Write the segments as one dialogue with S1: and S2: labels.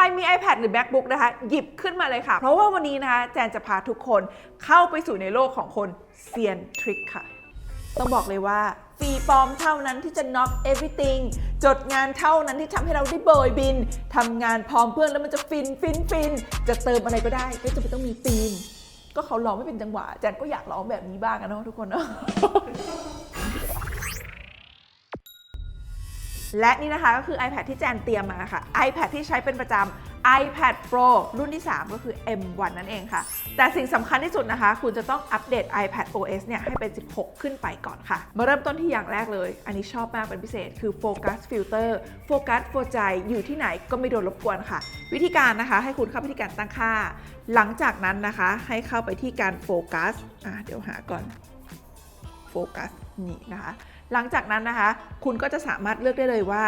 S1: รมี iPad หรือ MacBook นะคะ หยิบขึ้นมาเลยค่ะ เพราะว่าวันนี้นะคะแจนจะพาทุกคนเข้าไปสู่ในโลกของคนเซียนทริคค่ะ ต้องบอกเลยว่าฟีปลอมเท่านั้นที่จะ knock everything จดงานเท่านั้นที่ทำให้เราได้โบยบินทำงานพร้อมเพื่อนแล้วมันจะฟินฟินฟินจะเติมอะไรก็ได้ไม่จำเป็นต้องมีธีมก็เขาร้องไม่เป็นจังหวะแจนก็อยากร้องแบบนี้บ้างนะทุกคนเนาะ และนี่นะคะก็คือ iPad ที่แจนเตรียมมาค่ะ iPad ที่ใช้เป็นประจำ iPad Pro รุ่นที่ 3 ก็คือ M1 นั่นเองค่ะ แต่สิ่งสำคัญที่สุดนะคะ คุณจะต้องอัปเดต iPad OS เนี่ยให้เป็น 16 ขึ้นไปก่อนค่ะ มาเริ่มต้นที่อย่างแรกเลย อันนี้ชอบมากเป็นพิเศษ คือ Focus Filter Focus for ใจอยู่ที่ไหนก็ไม่โดนรบกวนค่ะ วิธีการนะคะ ให้คุณเข้าไปที่การตั้งค่า หลังจากนั้นนะคะ ให้เข้าไปที่การโฟกัสอะเดี๋ยวหาก่อนโฟกัสนี่นะคะ หลังจากนั้นนะคะ คุณก็จะสามารถเลือกได้เลยว่า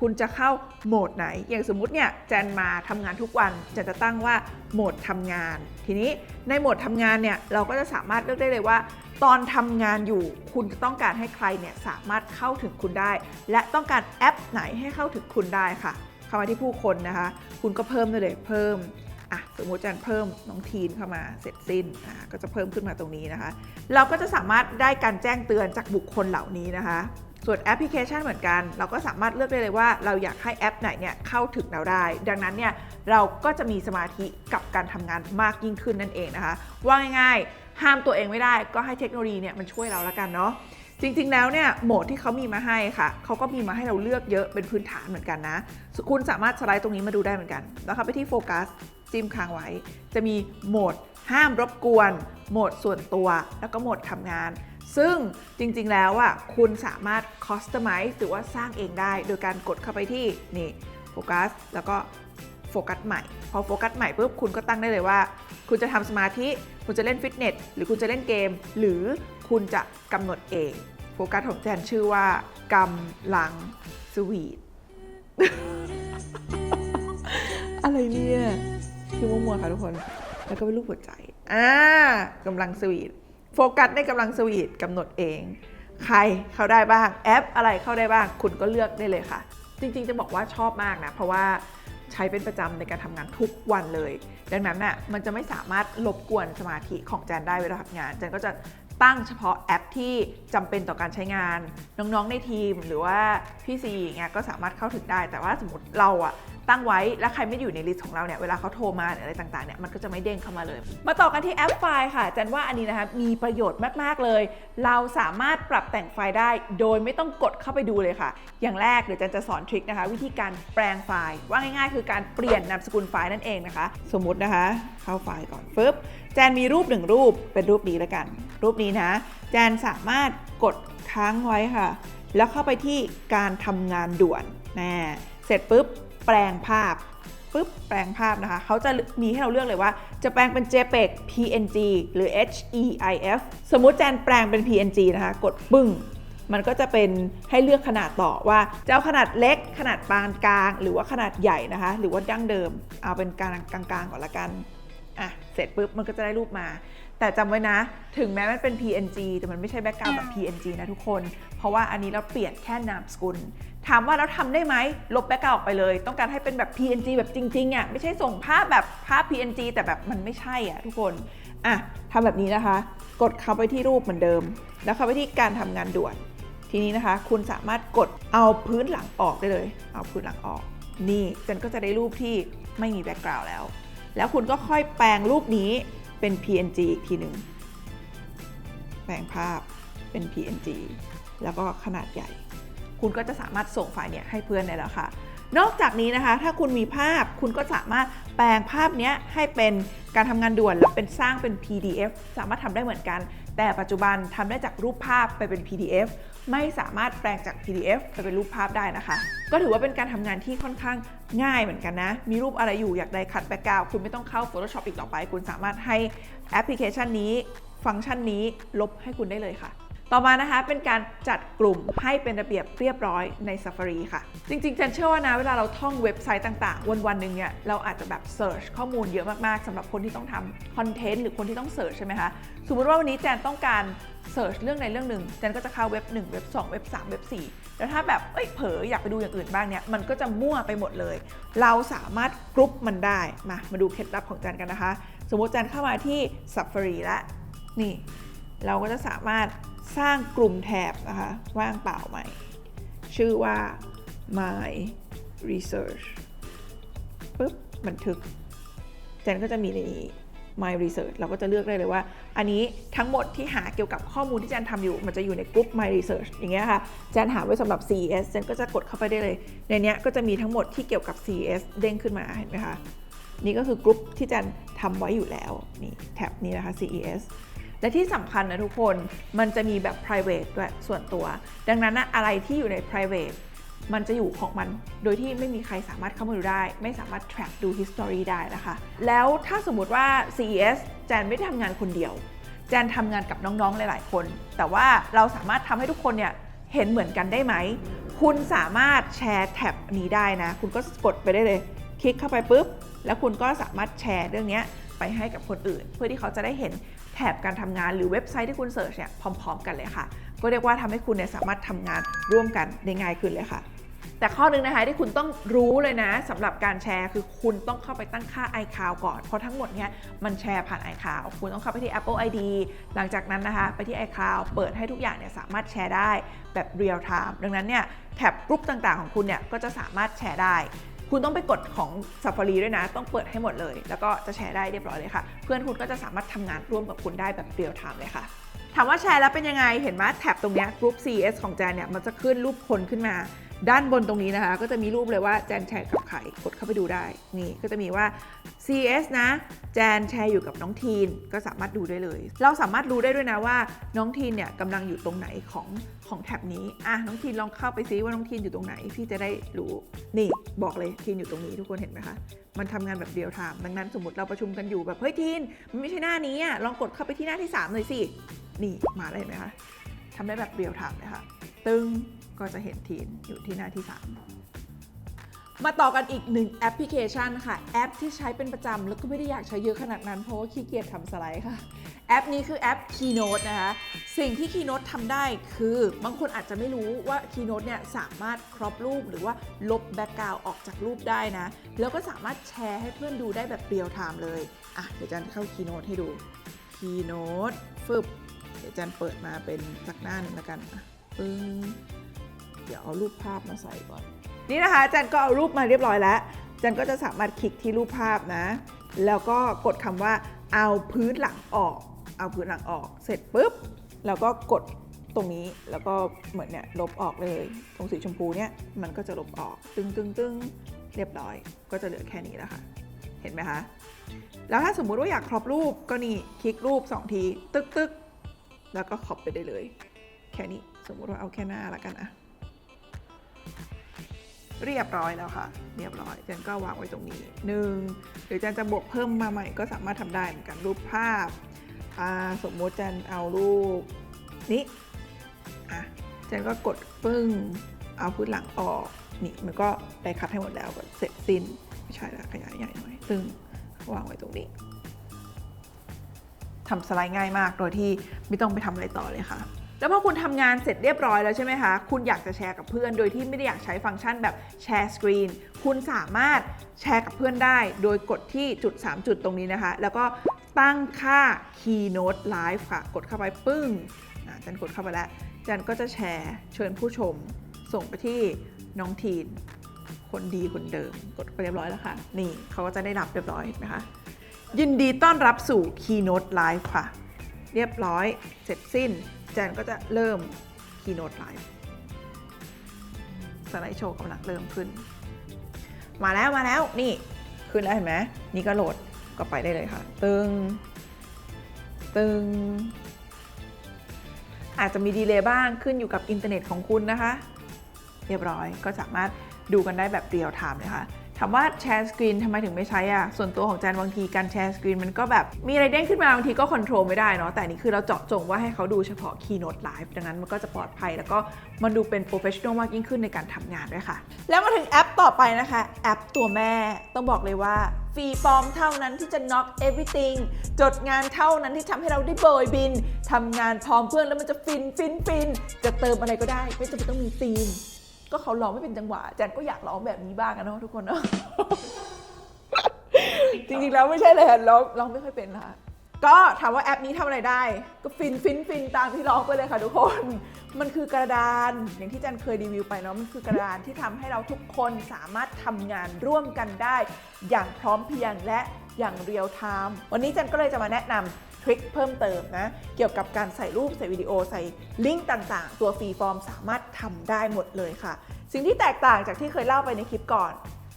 S1: คุณจะเข้าโหมดไหน อย่างสมมุติเนี่ยแจนมาทำงานทุกวันจนจะตั้งว่าโหมดทำงาน ทีนี้ในโหมดทำงานเนี่ยเราก็จะสามารถเลือกได้เลยว่า ตอนทำงานอยู่ คุณจะต้องการให้ใครเนี่ยสามารถเข้าถึงคุณได้ และต้องการแอปไหนให้เข้าถึงคุณได้ค่ะเข้ามาที่ผู้คนนะคะ คุณก็เพิ่มได้เลยเพิ่ม อะสมมติอาจารย์เพิ่มน้องทีนเข้ามาเสร็จสิ้นอะก็จะเพิ่มขึ้นมาตรงนี้นะคะ เราก็จะสามารถได้การแจ้งเตือนจากบุคคลเหล่านี้นะคะ ส่วนแอปพลิเคชันเหมือนกัน เราก็สามารถเลือกได้เลยว่าเราอยากให้แอปไหนเนี่ยเข้าถึงเราได้ ดังนั้นเนี่ยเราก็จะมีสมาธิกับการทำงานมากยิ่งขึ้นนั่นเองนะคะ ว่าง่ายๆ ห้ามตัวเองไม่ได้ ก็ให้เทคโนโลยีเนี่ยมันช่วยเราแล้วกันเนาะจริงๆ แล้วเนี่ยโหมดที่เขามีมาให้ค่ะ เขาก็มีมาให้เราเลือกเยอะเป็นพื้นฐานเหมือนกันนะ คุณสามารถสไลด์ตรงนี้มาดูได้เหมือนกัน แล้วเข้าไปที่โฟกัส จิ้มค้างไว้ จะมีโหมดห้ามรบกวน โหมดส่วนตัว แล้วก็โหมดทำงาน ซึ่งจริงๆแล้วอะคุณสามารถคอสตอมไมซ์หรือว่าสร้างเองได้ โดยการกดเข้าไปที่นี่โฟกัสแล้วก็โฟกัสใหม่ พอโฟกัสใหม่ปุ๊บคุณก็ตั้งได้เลยว่า คุณจะทำสมาธิ คุณจะเล่นฟิตเนสหรือคุณจะเล่นเกม หรือคุณจะกำหนดเองโฟกัสของแจนชื่อว่ากำลังสวีท อะไรเนี่ย ชื่อมัวๆค่ะทุกคน แล้วก็เป็นรูปหัวใจ อ่ากำลังสวีท โฟกัสในกำลังสวีทกำหนดเอง ใครเข้าได้บ้าง แอปอะไรเข้าได้บ้าง คุณก็เลือกได้เลยค่ะ จริงๆ จะบอกว่าชอบมากนะ เพราะว่าใช้เป็นประจำในการทำงานทุกวันเลย ดังนั้นน่ะมันจะไม่สามารถรบกวนสมาธิของแจนได้เวลาทำงานแจนก็จะ ตั้งเฉพาะแอปที่จำเป็นต่อการใช้งาน น้องๆในทีมหรือว่าพี่ซีอย่างเงี้ยก็สามารถเข้าถึงได้ แต่ว่าสมมติเราอะตั้งไว้แล้วใครไม่อยู่ในลิสต์ของเราเนี่ยเวลาเขาโทรมาหรืออะไรต่างๆเนี่ยมันก็จะไม่เด้งเข้ามาเลย มาต่อกันที่แอปไฟล์ค่ะแจนว่าอันนี้นะคะมีประโยชน์มากๆเลย เราสามารถปรับแต่งไฟล์ได้ โดยไม่ต้องกดเข้าไปดูเลยค่ะ อย่างแรกเดี๋ยวแจนจะสอนทริคนะคะ วิธีการแปลงไฟล์ ว่าง่ายๆ คือการเปลี่ยนนามสกุลไฟล์นั่นเองนะคะ สมมตินะคะ เข้าไฟล์ก่อนฟึบแจนมีรูปหนึ่งรูปเป็นรูปนี้แล้วกัน รูปนี้นะ แจนสามารถกดค้างไว้ค่ะ แล้วเข้าไปที่การทำงานด่วนแน่เสร็จปุ๊บแปลงภาพปุ๊บแปลงภาพนะคะ เขาจะมีให้เราเลือกเลยว่า จะแปลงเป็น JPEG PNG หรือ HEIF สมมุติแจนแปลงเป็น PNG นะคะ กดปึ้ง มันก็จะเป็นให้เลือกขนาดต่อว่า จะเอาขนาดเล็ก ขนาดปานกลาง หรือว่าขนาดใหญ่นะคะ หรือว่าดั้งเดิม เอาเป็นกลางกลางก่อนละกัน อะเสร็จปุ๊บมันก็จะได้รูปมา แต่จำไว้นะ ถึงแม้มันเป็น PNG แต่มันไม่ใช่แบ็กกราวด์แบบ PNG นะทุกคน เพราะว่าอันนี้เราเปลี่ยนแค่นามสกุล ถามว่าเราทำได้ไหมลบแบ็กกราวด์ออกไปเลย ต้องการให้เป็นแบบ PNG แบบจริงๆอะไม่ใช่ส่งภาพแบบภาพ PNG แต่แบบมันไม่ใช่อะทุกคนอะทำแบบนี้นะคะ กดเข้าไปที่รูปเหมือนเดิม แล้วเข้าไปที่การทำงานด่วน ทีนี้นะคะ คุณสามารถกดเอาพื้นหลังออกได้เลย เอาพื้นหลังออก นี่เจนก็จะได้รูปที่ไม่มีแบ็กกราวด์แล้ว แล้วคุณก็ค่อยแปลงรูปนี้เป็น PNG อีกทีหนึ่งแปลงภาพเป็น PNG แล้วก็ขนาดใหญ่ คุณก็จะสามารถส่งไฟล์เนี่ยให้เพื่อนได้แล้วค่ะ นอกจากนี้นะคะ ถ้าคุณมีภาพคุณก็สามารถแปลงภาพเนี้ยให้เป็นการทำงานด่วนแล้วเป็นสร้างเป็น PDF สามารถทำได้เหมือนกัน แต่ปัจจุบันทำได้จากรูปภาพไปเป็น PDF ไม่สามารถแปลงจาก PDF ไปเป็นรูปภาพได้นะคะ ก็ถือว่าเป็นการทำงานที่ค่อนข้างง่ายเหมือนกันนะ มีรูปอะไรอยู่อยากได้คัดแบ็กกราวคุณไม่ต้องเข้า Photoshop อีกต่อไป คุณสามารถให้แอปพลิเคชันนี้ ฟังก์ชันนี้ลบให้คุณได้เลยค่ะ ต่อมานะคะเป็นการจัดกลุ่มให้เป็นระเบียบเรียบร้อยใน Safari ค่ะ จริงๆจันเชื่อว่านะเวลาเราท่องเว็บไซต์ต่าง ๆ วันๆหนึ่งเนี่ยเราอาจจะแบบ search ข้อมูลเยอะมากๆสำหรับคนที่ต้องทำคอนเทนต์หรือคนที่ต้อง search ใช่ไหมคะสมมติว่าวันนี้แจนต้องการ search เรื่องใดเรื่องหนึ่งแจนก็จะเข้าเว็บ 1 เว็บ 2 เว็บ 3 เว็บ 4 แล้วถ้าแบบเอ้ยเผลออยากไปดูอย่างอื่นบ้างเนี่ยมันก็จะมั่วไปหมดเลย เราสามารถกรุ๊ปมันได้มามาดูเคล็ดลับของจันกันนะคะ สมมติจันเข้ามาที่ Safari แล้วนี่ เราก็จะสามารถ สร้างกลุ่มแถบนะคะว่างเปล่าใหม่ ชื่อว่า my research ปุ๊บบันทึกจนก็จะมีในนี้ my research เราก็จะเลือกได้เลยว่า อันนี้ทั้งหมดที่หาเกี่ยวกับข้อมูลที่จนทำอยู่ มันจะอยู่ในกลุ่ม my research อย่างเงี้ยค่ะจนหาไว้สำหรับ CES จนก็จะกดเข้าไปได้เลย ในเนี้ยก็จะมีทั้งหมดที่เกี่ยวกับ CES เด้งขึ้นมาเห็นไหมคะนี่ก็คือกลุ่มที่จนทำไว้อยู่แล้วนี่แท็บนี้นะคะ CES และที่สำคัญนะทุกคนมันจะมีแบบ private ด้วยส่วนตัว ดังนั้นนะอะไรที่อยู่ใน private มันจะอยู่ของมัน โดยที่ไม่มีใครสามารถเข้ามาดูได้ ไม่สามารถ track ดู history ได้นะคะ แล้วถ้าสมมติว่า CES แจนไม่ได้ทำงานคนเดียว แจนทำงานกับน้องๆ หลาย ๆ คน แต่ว่าเราสามารถทำให้ทุกคนเนี่ยเห็นเหมือนกันได้ไหม คุณสามารถแชร์แท็บนี้ได้นะ คุณก็กดไปได้เลย คลิกเข้าไปปุ๊บ แล้วคุณก็สามารถแชร์เรื่องเนี้ย ไปให้กับคนอื่น เพื่อที่เขาจะได้เห็นแถบการทำงานหรือเว็บไซต์ที่คุณเสิร์ชเนี่ยพร้อม ๆ กันเลยค่ะ ก็เรียกว่าทำให้คุณเนี่ยสามารถทำงานร่วมกันได้ง่ายขึ้นเลยค่ะแต่ข้อหนึงนะคะที่คุณต้องรู้เลยนะสำหรับการแชร์คือคุณต้องเข้าไปตั้งค่า iCloud ก่อน เพราะทั้งหมดเนี่ยมันแชร์ผ่าน iCloud คุณต้องเข้าไปที่ Apple ID หลังจากนั้นนะคะไปที่ iCloud เปิดให้ทุกอย่างเนี่ยสามารถแชร์ได้แบบ real time ดังนั้นเนี่ยแท็บกรุ๊ปต่างๆของคุณเนี่ยก็จะสามารถแชร์ได้ คุณต้องไปกดของ Safari ด้วยนะ ต้องเปิดให้หมดเลย แล้วก็จะแชร์ได้เรียบร้อยเลยค่ะ เพื่อนคุณก็จะสามารถทำงานร่วมกับคุณได้แบบเรียลไทม์เลยค่ะถามว่าแชร์แล้วเป็นยังไง เห็นไหมแท็บตรงนี้กรุ๊ป CS ของแจนเนี่ย มันจะขึ้นรูปคนขึ้นมา ด้านบนตรงนี้นะคะ ก็จะมีรูปเลยว่าแจนแชร์กับใครกดเข้าไปดูได้ นี่ก็จะมีว่า CS นะ แจนแชร์อยู่กับน้องทีนก็สามารถดูได้เลย เราสามารถรู้ได้ด้วยนะว่าน้องทีนเนี่ยกำลังอยู่ตรงไหนของของแท็บนี้อะน้องทีนลองเข้าไปซิว่าน้องทีนอยู่ตรงไหนพี่จะได้รู้นี่บอกเลยทีนอยู่ตรงนี้ทุกคนเห็นไหมคะมันทำงานแบบเดียวไทม์ดังนั้นสมมติเราประชุมกันอยู่แบบเฮ้ยทีนมันไม่ใช่หน้านี้อะลองกดเข้าไปที่หน้าที่3เลยสินี่มาเลยไหมคะทำได้แบบเรียลไทม์เลยค่ะ ตึง ก็จะเห็นทีนอยู่ที่หน้าที่ 3 มาต่อกันอีกหนึ่งแอปพลิเคชันค่ะ แอปที่ใช้เป็นประจำแล้วก็ไม่ได้อยากใช้เยอะขนาดนั้น เพราะว่าขี้เกียจทำสไลด์ค่ะ แอปนี้คือแอป Keynote นะคะ สิ่งที่ Keynote ทำได้คือบางคนอาจจะไม่รู้ว่า Keynote เนี่ยสามารถครอปรูปหรือว่าลบแบ็กกราวออกจากรูปได้นะ แล้วก็สามารถแชร์ให้เพื่อนดูได้แบบเรียลไทม์เลยอะเดี๋ยวจันเข้า Keynote ให้ดู Keynote ฟึบเดี๋ยวจันเปิดมาเป็นสักหน้าหนึ่งแล้วกันปึ้ง เดี๋ยวเอารูปภาพมาใส่ก่อน นี่นะคะจันก็เอารูปมาเรียบร้อยแล้วจันก็จะสามารถคลิกที่รูปภาพนะ แล้วก็กดคำว่าเอาพื้นหลังออก เอาพื้นหลังออก เสร็จปุ๊บ แล้วก็กดตรงนี้แล้วก็เหมือนเนี่ยลบออกเลย ตรงสีชมพูเนี่ยมันก็จะลบออกตึงตึงตึงเรียบร้อย ก็จะเหลือแค่นี้แล้วค่ะ เห็นไหมคะ แล้วถ้าสมมุติว่าอยากครอบรูปก็นี่คลิกรูป 2 ที ตึกตึกแล้วก็ครอบไปได้เลย แค่นี้สมมุติว่าเอาแค่หน้าละกันอะ เรียบร้อยแล้วค่ะ เรียบร้อยเจนก็วางไว้ตรงนี้หนึ่งหรือเจนจะบวกเพิ่มมาใหม่ก็สามารถทำได้เหมือนกันรูปภาพสมมุติเจนเอารูปนี้อะเจนก็กดปึ้งเอาพื้นหลังออกนี่มันก็ได้คัดให้หมดแล้วก็เสร็จสิ้นไม่ใช่ละขยายใหญ่หน่อยตึ้งวางไว้ตรงนี้ทำสไลด์ง่ายมากโดยที่ไม่ต้องไปทำอะไรต่อเลยค่ะ แล้วพอคุณทำงานเสร็จเรียบร้อยแล้วใช่ไหมคะ คุณอยากจะแชร์กับเพื่อน โดยที่ไม่ได้อยากใช้ฟังก์ชันแบบแชร์สกรีน คุณสามารถแชร์กับเพื่อนได้ โดยกดที่จุด 3 จุดตรงนี้นะคะ แล้วก็ตั้งค่า Keynote Live ค่ะ กดเข้าไปปึ้งอะจันกดเข้าไปแล้ว จันก็จะแชร์เชิญผู้ชม ส่งไปที่น้องทีน คนดีคนเดิม กดไปเรียบร้อยแล้วค่ะ นี่เขาก็จะได้รับเรียบร้อยเห็นไหมคะ ยินดีต้อนรับสู่ Keynote Live ค่ะ เรียบร้อย เสร็จสิ้น แจนก็จะเริ่ม Keynote Live สไลด์โชว์กำลังเริ่มขึ้น มาแล้วมาแล้วนี่ขึ้นแล้วเห็นไหมนี่ก็โหลดก็ไปได้เลยค่ะ ตึง ตึง อาจจะมีดีเลย์บ้างขึ้นอยู่กับอินเทอร์เน็ตของคุณนะคะ เรียบร้อยก็สามารถดูกันได้แบบเรียลไทม์เลยค่ะ ถามว่าแชร์สกรีนทำไมถึงไม่ใช้อะ ส่วนตัวของแจนบางทีการแชร์สกรีนมันก็แบบ มีอะไรเด้งขึ้นมาบางทีก็คอนโทรลไม่ได้เนาะแต่นี่คือเราเจาะจงว่าให้เขาดูเฉพาะ Keynote Live ดังนั้นมันก็จะปลอดภัย แล้วก็มันดูเป็น professional มากยิ่งขึ้นในการทำงานด้วยค่ะ แล้วมาถึงแอปต่อไปนะคะ แอปตัวแม่ต้องบอกเลยว่าฟรีฟอร์มเท่านั้นที่จะ knock everything จดงานเท่านั้นที่ทำให้เราได้โบยบินทำงานพร้อมเพื่อนแล้วมันจะฟินฟินฟินจะเติมอะไรก็ได้ไม่จำเป็นต้องมีธีม ก็เขาร้องไม่เป็นจังหวะแจนก็อยากร้องแบบนี้บ้างอะเนาะทุกคนเนาะจริงๆแล้วไม่ใช่เลยค่ะร้องร้องไม่ค่อยเป็นค่ะก็ถามว่าแอปนี้ทำอะไรได้ ก็ฟินฟินฟินตามที่ร้องไปเลยค่ะทุกคน มันคือกระดานอย่างที่จันเคยรีวิวไปเนาะมันคือกระดานที่ทำให้เราทุกคนสามารถทำงานร่วมกันได้ อย่างพร้อมเพรียงและอย่างเรียลไทม์วันนี้จันก็เลยจะมาแนะนำ ทริคเพิ่มเติมนะ เกี่ยวกับการใส่รูปใส่วิดีโอใส่ลิงก์ต่างๆ ตัวฟรีฟอร์มสามารถทำได้หมดเลยค่ะ สิ่งที่แตกต่างจากที่เคยเล่าไปในคลิปก่อน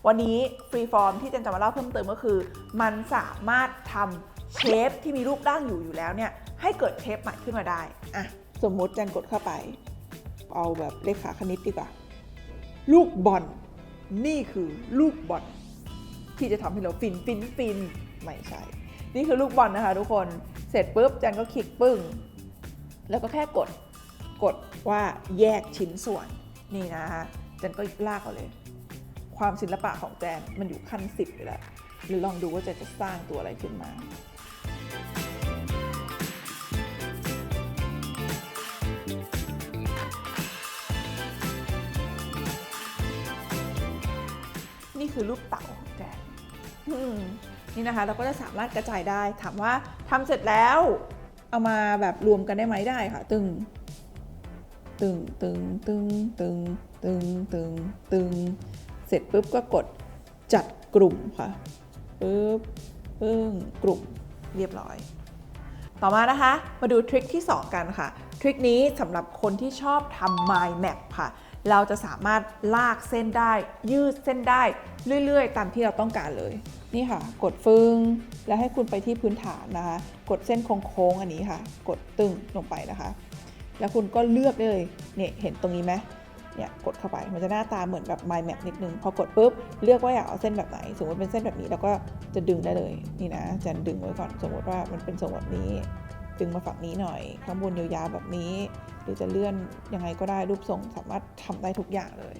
S1: วันนี้ฟรีฟอร์มที่เจนจะมาเล่าเพิ่มเติมก็คือ มันสามารถทำเชฟที่มีรูปร่างอยู่อยู่แล้วเนี่ยให้เกิดเชฟใหม่ขึ้นมาได้อะสมมุติเจนกดเข้าไป เอาแบบเลขาคณิตดีกว่า ลูกบอลนี่คือลูกบอลที่จะทำให้เราฟินฟินฟินไม่ใช่ นี่คือลูกบอลนะคะทุกคน เสร็จปุ๊บเจนก็คลิกปึ้ง แล้วก็แค่กดกดว่าแยกชิ้นส่วนนี่นะคะเจนก็ลากเอาเลย ความศิลปะของแจนมันอยู่ขั้นสิบอยู่แล้วหรือลองดูว่าแจนจะสร้างตัวอะไรขึ้นมานี่คือรูปเต่าของแจ นี่นะคะ เราก็จะสามารถกระจายได้ ถามว่าทำเสร็จแล้วเอามาแบบรวมกันได้ไหมได้ค่ะ ตึง ตึงตึงตึงตึงตึงตึงตึง เสร็จปุ๊บก็กดจัดกลุ่มค่ะปุ๊บปึ้งกลุ่มเรียบร้อย ต่อมานะคะ มาดูทริคที่ 2 กันค่ะ ทริคนี้สำหรับคนที่ชอบทำ mind map ค่ะ เราจะสามารถลากเส้นได้ ยืดเส้นได้ เรื่อยๆ ตามที่เราต้องการเลย นี่ค่ะ กดฟึงแล้วให้คุณไปที่พื้นฐานนะคะ กดเส้นโค้งๆอันนี้ค่ะ กดตึงลงไปนะคะ แล้วคุณก็เลือกได้เลยเนี่ยเห็นตรงนี้ไหมเนี่ยกดเข้าไปมันจะหน้าตาเหมือนแบบ mind map นิดนึง พอกดปุ๊บ เลือกว่าอยากเอาเส้นแบบไหน สมมติเป็นเส้นแบบนี้แล้วก็จะดึงได้เลยนี่นะจะดึงไว้ก่อนสมมติว่ามันเป็นทรงแบบนี้ ดึงมาฝั่งนี้หน่อย ข้างบนยาวๆแบบนี้ หรือจะเลื่อนยังไงก็ได้รูปทรงสามารถทำได้ทุกอย่างเลย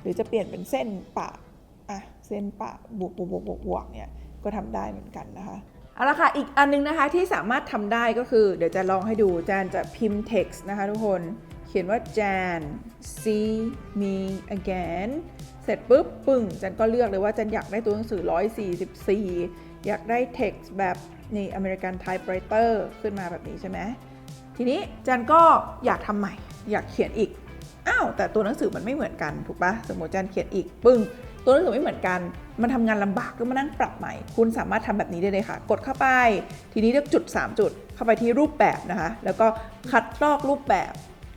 S1: หรือจะเปลี่ยนเป็นเส้นปะอะ เส้นปะบวกบวกบวกบวกบวกเนี่ยก็ทำได้เหมือนกันนะคะเอาละค่ะ อีกอันนึงนะคะที่สามารถทำได้ก็คือ เดี๋ยวจะลองให้ดูจานจะพิมพ์ text นะคะทุกคน เขียนว่าจาน see me again เสร็จปุ๊บปึ้งจันก็เลือกเลยว่าจันอยากได้ตัวหนังสือ 144 อยากได้ text แบบนี่ American typewriter ขึ้นมาแบบนี้ใช่ไหมทีนี้จันก็อยากทำใหม่ อยากเขียนอีก อ้าว แต่ตัวหนังสือมันไม่เหมือนกัน ถูกปะสมมติจันเขียนอีกปึ้ง ตัวหนังสือไม่เหมือนกัน มันทำงานลำบากก็มานั่งปรับใหม่ คุณสามารถทำแบบนี้ได้เลยค่ะ กดเข้าไป ทีนี้เลือกจุด 3 จุด เข้าไปที่รูปแบบนะคะ แล้วก็คัดลอกรูปแบบ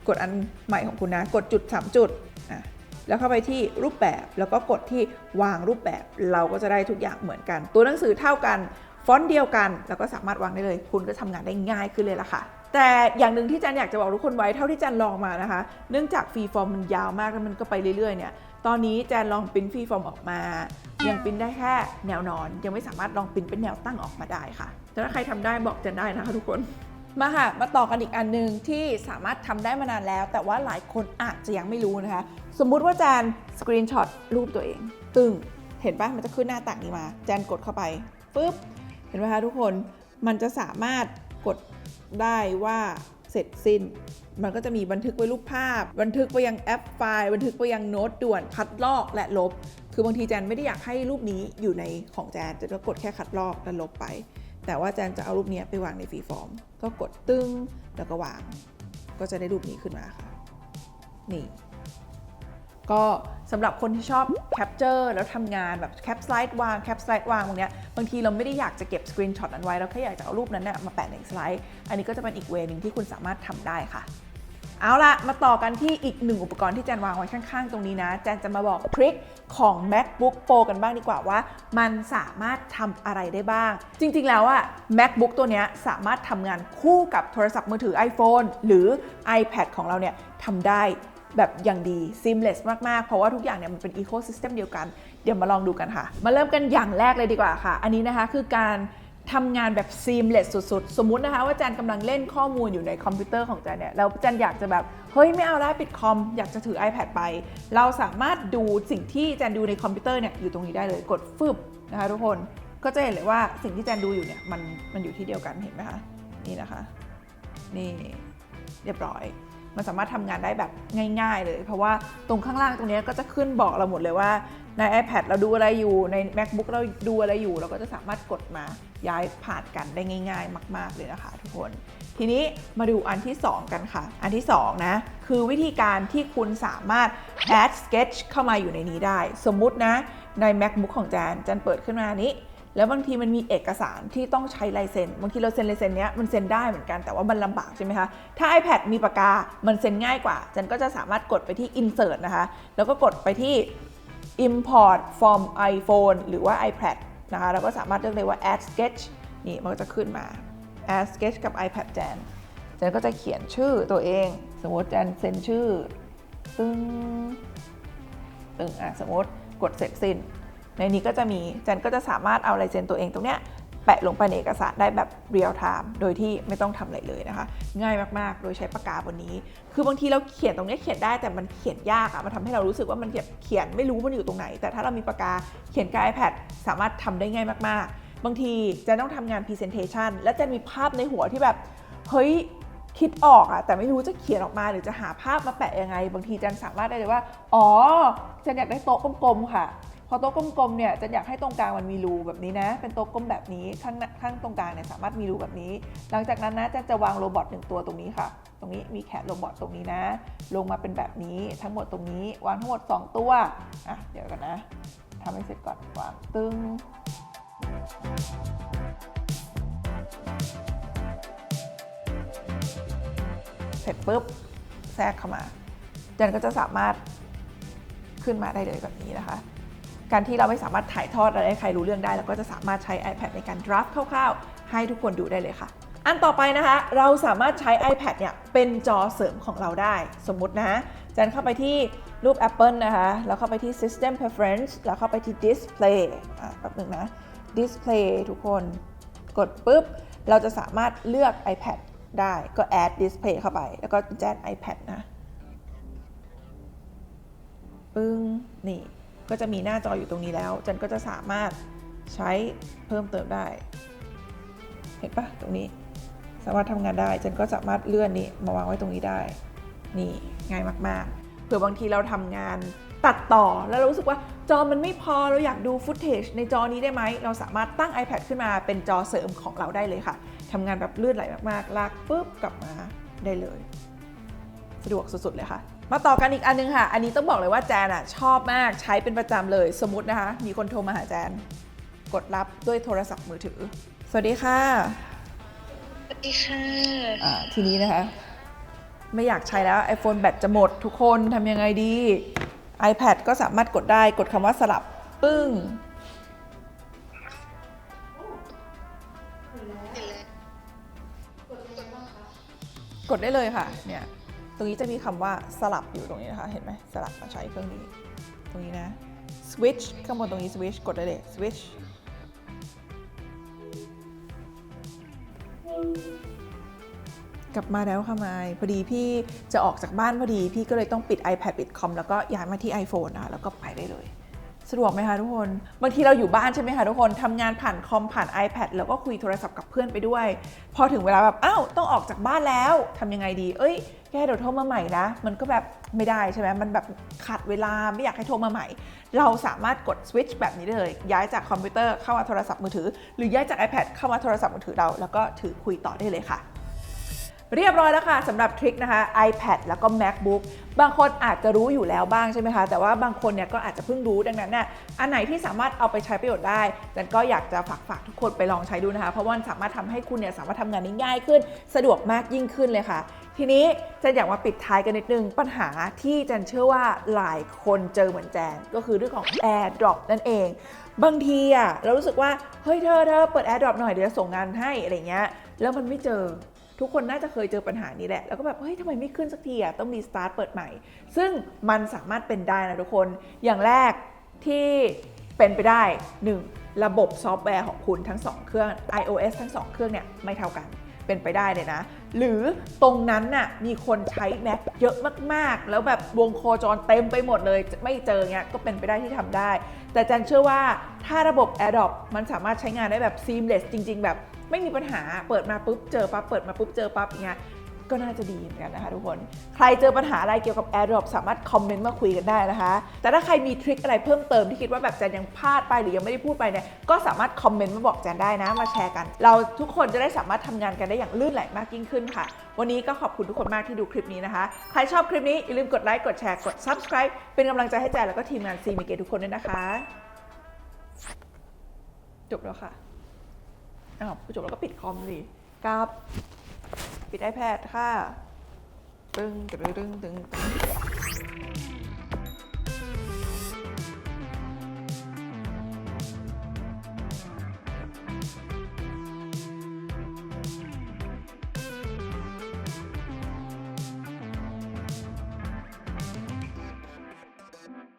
S1: กดอันใหม่ของคุณนะ กดจุด 3 จุดอะแล้วเข้าไปที่รูปแบบแล้วก็กดที่วางรูปแบบ เราก็จะได้ทุกอย่างเหมือนกัน ตัวหนังสือเท่ากัน ฟอนต์เดียวกัน แล้วก็สามารถวางได้เลย คุณก็ทำงานได้ง่ายขึ้นเลยล่ะค่ะแต่อย่างหนึ่งที่จันอยากจะบอกทุกคนไว้เท่าที่จันลองมานะคะ เนื่องจากฟรีฟอร์มมันยาวมากแล้วมันก็ไปเรื่อยๆเนี่ย ตอนนี้แจนลองปิ้นฟรีฟอร์มออกมา ยังปิ้นได้แค่แนวนอน ยังไม่สามารถลองปิ้นเป็นแนวตั้งออกมาได้ค่ะ แต่ถ้าใครทำได้บอกแจนได้นะคะทุกคนมาค่ะ มาต่อกันอีกอันหนึ่งที่สามารถทำได้มานานแล้ว แต่ว่าหลายคนอาจจะยังไม่รู้นะคะ สมมุติว่าแจนสกรีนช็อตรูปตัวเอง ตึงเห็นปะมันจะขึ้นหน้าต่างนี้มา แจนกดเข้าไปปุ๊บ เห็นไหมคะทุกคนมันจะสามารถกดได้ว่า เสร็จสิ้น มันก็จะมีบันทึกไว้รูปภาพ บันทึกไปยังแอปไฟล์ บันทึกไปยังโน้ตด่วนคัดลอกและลบ คือบางทีแจนไม่ได้อยากให้รูปนี้อยู่ในของแจนจะก็กดแค่คัดลอกและลบไป แต่ว่าแจนจะเอารูปนี้ไปวางในฟรีฟอร์ม ก็กดตึ้งแล้วก็วาง ก็จะได้รูปนี้ขึ้นมาค่ะ นี่ ก็สำหรับคนที่ชอบแคปเจอร์แล้วทำงานแบบแคปสไลด์วางแคปสไลด์วางตรงเนี้ยบางทีเราไม่ได้อยากจะเก็บสกรีนช็อตนั้นไว้เราแค่อยากจะเอารูปนั้นน่ะมาแปะในสไลด์ อันนี้ก็จะเป็นอีกเวนึงที่คุณสามารถทำได้ค่ะเอาละมาต่อกันที่อีกหนึ่งอุปกรณ์ที่แจนวางไว้ข้างๆ ตรงนี้นะ แจนจะมาบอกทริคของ MacBook Pro กันบ้างดีกว่าว่า มันสามารถทำอะไรได้บ้าง จริงๆแล้วอะ MacBook ตัวเนี้ยสามารถทำงานคู่กับโทรศัพท์มือถือ iPhone หรือ iPad ของเราเนี่ยทำได้ แบบอย่างดี seamless มากๆ เพราะว่าทุกอย่างเนี่ยมันเป็น ecosystem เดียวกัน เดี๋ยวมาลองดูกันค่ะ มาเริ่มกันอย่างแรกเลยดีกว่าค่ะ อันนี้นะคะคือการทำงานแบบ seamless สุดๆ สมมุตินะคะว่าแจนกำลังเล่นข้อมูลอยู่ในคอมพิวเตอร์ของแจนเนี่ย แล้วแจนอยากจะแบบ เฮ้ยไม่เอาแล้วปิดคอม อยากจะถือ iPad ไป เราสามารถดูสิ่งที่แจนดูในคอมพิวเตอร์เนี่ยอยู่ตรงนี้ได้เลย กดฟึบนะคะทุกคน ก็จะเห็นเลยว่าสิ่งที่แจนดูอยู่เนี่ยมันมันอยู่ที่เดียวกันเห็นไหมคะ นี่นะคะ นี่เรียบร้อย มันสามารถทำงานได้แบบง่าย ๆ เลย เพราะว่าตรงข้างล่างตรงนี้ก็จะขึ้นบอกเราหมดเลยว่าใน iPad เราดูอะไรอยู่ใน MacBook เราดูอะไรอยู่ เราก็จะสามารถกดมาย้ายผ่านกันได้ง่าย ๆ มาก ๆ เลยนะคะ ทุกคน ทีนี้มาดูอันที่ 2 กันค่ะ อันที่ 2 นะ คือวิธีการที่คุณสามารถ add sketch เข้ามาอยู่ในนี้ได้ สมมุตินะ ใน MacBook ของแจนแจนเปิดขึ้นมานี้ แล้วบางทีมันมีเอกสารที่ต้องใช้ลายเซ็น บางทีเราเซ็นลายเซ็นเนี้ยมันเซ็นได้เหมือนกันแต่ว่ามันลำบากใช่ไหมคะ ถ้า iPad มีปากกา มันเซ็นง่ายกว่า จันก็จะสามารถกดไปที่ insert นะคะ แล้วก็กดไปที่ import from iPhone หรือว่า iPad นะคะแล้วก็สามารถเลือกเลยว่า add sketch นี่มันก็จะขึ้นมา add sketch กับ iPad แจนแจนก็จะเขียนชื่อตัวเอง สมมติแจนเซ็นชื่อตึ้งตึ้งอะสมมติกดเสร็จสิ้น ในนี้ก็จะมีจันก็จะสามารถเอาลายเซ็นตัวเองตรงเนี้ยแปะลงไปในเอกสารได้แบบเรียลไทม์โดยที่ไม่ต้องทำอะไรเลยนะคะ ง่ายมากๆ โดยใช้ปากกาบนนี้ คือบางทีเราเขียนตรงเนี้ยเขียนได้แต่มันเขียนยากอะมันทำให้เรารู้สึกว่ามันเขียนไม่รู้มันอยู่ตรงไหน แต่ถ้าเรามีปากกาเขียนกับ iPad สามารถทำได้ง่ายมากๆ บางทีจะต้องทำงาน Presentation แล้วจะมีภาพในหัวที่แบบเฮ้ยคิดออกอะแต่ไม่รู้จะเขียนออกมาหรือจะหาภาพมาแปะยังไง บางทีจันสามารถได้เลยว่า อ๋อจันอยากได้โต๊ะกลมๆค่ะ พอโต๊ะกลมๆเนี่ยจันอยากให้ตรงกลางมันมีรูแบบนี้นะ เป็นโต๊ะกลมแบบนี้ข้างข้างตรงกลางเนี่ยสามารถมีรูแบบนี้ หลังจากนั้นนะจันจะวางโรบอทหนึ่งตัวตรงนี้ค่ะ ตรงนี้มีแขนโรบอทตรงนี้นะ ลงมาเป็นแบบนี้ทั้งหมดตรงนี้ วางทั้งหมด 2 ตัวอะเดี๋ยวกันนะทำให้เสร็จก่อนวางตึ้งเสร็จปุ๊บแทรกเข้ามาจันก็จะสามารถขึ้นมาได้เลยแบบนี้นะคะ การที่เราไม่สามารถถ่ายทอดอะไรให้ใครรู้เรื่องได้เราก็จะสามารถใช้ iPad ในการ draft คร่าวๆ ให้ทุกคนดูได้เลยค่ะ อันต่อไปนะคะ เราสามารถใช้ iPad เนี่ยเป็นจอเสริมของเราได้ สมมุตินะจันเข้าไปที่รูป Apple นะคะ แล้วเข้าไปที่ System Preference แล้วเข้าไปที่ Display อะแป๊บนึงนะ Display ทุกคนกดปุ๊บ เราจะสามารถเลือก iPad ได้ก็ add display เข้าไป แล้วก็แจ้ง iPad นะ ปึ้ง นี่ ก็จะมีหน้าจออยู่ตรงนี้แล้ว จันก็จะสามารถใช้เพิ่มเติมได้ เห็นปะตรงนี้ สามารถทำงานได้ จันก็สามารถเลื่อนนี้มาวางไว้ตรงนี้ได้ นี่ง่ายมากๆ เผื่อบางทีเราทำงานตัดต่อแล้วเรารู้สึกว่าจอมันไม่พอเราอยากดูฟุตเทจในจอนี้ได้ไหม เราสามารถตั้ง iPad ขึ้นมาเป็นจอเสริมของเราได้เลยค่ะทำงานแบบลื่นไหลมากๆ ลากปุ๊บกลับมาได้เลย สะดวกสุดๆเลยค่ะ มาต่อกันอีกอันนึงค่ะ อันนี้ต้องบอกเลยว่าแจนอะชอบมากใช้เป็นประจำเลยสมมตินะคะ มีคนโทรมาหาแจน กดรับด้วยโทรศัพท์มือถือ สวัสดีค่ะ
S2: สวัสดีค่ะ
S1: อ่าทีนี้นะคะ ไม่อยากใช้แล้ว iPhone แบตจะหมดทุกคนทำยังไงดี iPad ก็สามารถกดได้กดคำว่าสลับปึ้งกดได้เลยค่ะเนี่ย ตรงนี้จะมีคำว่าสลับอยู่ตรงนี้นะคะ เห็นไหมสลับมาใช้เครื่องนี้ ตรงนี้นะ switch ข้างบนตรงนี้ switch กดได้เลย switch กลับมาแล้วค่ะไมายพอดีพี่จะออกจากบ้านพอดี พี่ก็เลยต้องปิด iPad ปิดคอมแล้วก็ย้ายมาที่ iPhone นะแล้วก็ไปได้เลย สะดวกไหมคะทุกคน บางทีเราอยู่บ้านใช่ไหมคะทุกคนทำงานผ่านคอมผ่าน iPad แล้วก็คุยโทรศัพท์กับเพื่อนไปด้วย พอถึงเวลาแบบอ้าวต้องออกจากบ้านแล้วทำยังไงดี เอ้ยแกเดี๋ยวโทรมาใหม่นะ มันก็แบบไม่ได้ใช่ไหมมันแบบขาดเวลาไม่อยากให้โทรมาใหม่ เราสามารถกดสวิตช์แบบนี้ได้เลย ย้ายจากคอมพิวเตอร์เข้ามาโทรศัพท์มือถือ หรือย้ายจาก iPad เข้ามาโทรศัพท์มือถือเรา แล้วก็ถือคุยต่อได้เลยค่ะ เรียบร้อยแล้วค่ะสำหรับทริคนะคะ iPad แล้วก็ MacBook บางคนอาจจะรู้อยู่แล้วบ้างใช่ไหมคะ แต่ว่าบางคนเนี่ยก็อาจจะเพิ่งรู้ดังนั้นเนี่ยอันไหนที่สามารถเอาไปใช้ประโยชน์ได้จันก็อยากจะฝากฝากทุกคนไปลองใช้ดูนะคะ เพราะว่ามันสามารถทำให้คุณเนี่ยสามารถทำงานได้ง่ายขึ้น สะดวกมากยิ่งขึ้นเลยค่ะ ทีนี้จันอยากมาปิดท้ายกันนิดนึงปัญหาที่จันเชื่อว่าหลายคนเจอเหมือนแจนก็คือเรื่องของ AirDrop นั่นเอง บางทีอะเรารู้สึกว่าเฮ้ยเธอเธอเปิด AirDrop หน่อยเดี๋ยวจะส่งงานให้อะไรเงี้ยแล้วมันไม่เจอ ทุกคนน่าจะเคยเจอปัญหานี้แหละ แล้วก็แบบ เฮ้ยทำไมไม่ขึ้นสักทีอะ ต้องรีสตาร์ทเปิดใหม่ ซึ่งมันสามารถเป็นได้นะทุกคน อย่างแรกที่เป็นไปได้ 1. ระบบซอฟต์แวร์ของคุณทั้ง 2 เครื่อง iOS ทั้ง 2 เครื่องเนี่ยไม่เท่ากันเป็นไปได้เลยนะ หรือตรงนั้นน่ะมีคนใช้ Mac เยอะมากๆ แล้วแบบวงโคจรเต็มไปหมดเลย ไม่เจอเงี้ยก็เป็นไปได้ที่ทำได้ แต่จันเชื่อว่าถ้าระบบ a d o p มันสามารถใช้งานได้แบบ seamless จริง ๆ แบบ ไม่มีปัญหาเปิดมาปุ๊บเจอปั๊บเปิดมาปุ๊บเจอปั๊บอย่างเงี้ยก็น่าจะดีเหมือนกันนะคะทุกคน ใครเจอปัญหาอะไรเกี่ยวกับ AirDrop สามารถคอมเมนต์มาคุยกันได้นะคะ แต่ถ้าใครมีทริคอะไรเพิ่มเติมที่คิดว่าแบบแจนยังพลาดไปหรือยังไม่ได้พูดไปเนี่ย ก็สามารถคอมเมนต์มาบอกแจนได้นะ มาแชร์กัน เราทุกคนจะได้สามารถทำงานกันได้อย่างลื่นไหลมากยิ่งขึ้นค่ะ วันนี้ก็ขอบคุณทุกคนมากที่ดูคลิปนี้นะคะ ใครชอบคลิปนี้อย่าลืมกดไลค์ กดแชร์ กด subscribe เป็นกำลังใจให้แจนแล้วก็ทีมงานซีมิเกทุกคนด้วยนะคะ จบแล้วค่ะ อ้าวจบแล้วก็ปิดคอมสิกับ ปิด iPad ค่ะตึงตึงตึงตึงตึง